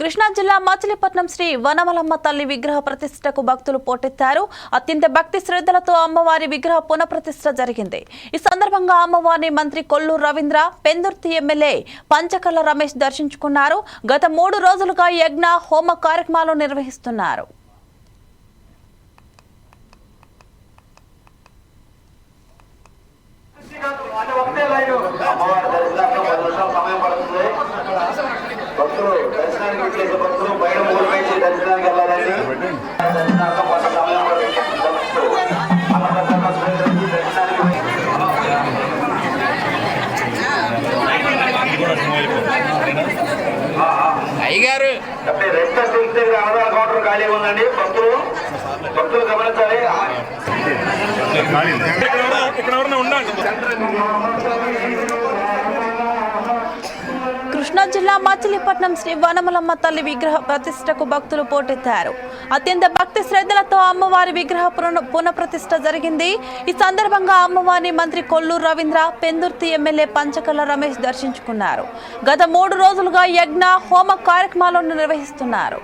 కృష్ణా జిల్లా మచిలీపట్నం శ్రీ వనమలమ్మ తల్లి విగ్రహ ప్రతిష్టకు భక్తులు పోటెత్తారు. అత్యంత భక్తి శ్రద్ధలతో అమ్మవారి విగ్రహ పునఃప్రతిష్ట జరిగింది. ఈ సందర్భంగా అమ్మవారిని మంత్రి కొల్లూరు రవీంద్ర పెందుర్తి ఎమ్మెల్యే పంచకల్ల రమేష్ దర్శించుకున్నారు. గత మూడు రోజులుగా యజ్ఞ హోమ కార్యక్రమాలు నిర్వహిస్తున్నారు. అమ్మవారి దర్శనానికి సమయం పడుతుంది. భక్తులు భక్తులు బయట మూడు వేసి దర్శనానికి అయ్యగారు. అంటే రెస్ట్ స్టిక్స్ దగ్గర అన్నదాన కౌంటర్ ఖాళీగా ఉందండి భక్తులు భక్తులు గమనించాలి ఇక్కడ ఎవరైనా ఉండండి. కృష్ణా జిల్లా మచిలీపట్నం శ్రీ వనమలమ్మ తల్లి విగ్రహ ప్రతిష్టకు భక్తులు పోటెత్తారు. అత్యంత భక్తి శ్రద్ధలతో అమ్మవారి విగ్రహ పునఃప్రతిష్ట జరిగింది. ఈ సందర్భంగా అమ్మవారిని మంత్రి కొల్లూరు రవీంద్ర పెందుర్తి ఎమ్మెల్యే పంచకల్ల రమేష్ దర్శించుకున్నారు. గత మూడు రోజులుగా యజ్ఞ హోమ కార్యక్రమాలను నిర్వహిస్తున్నారు.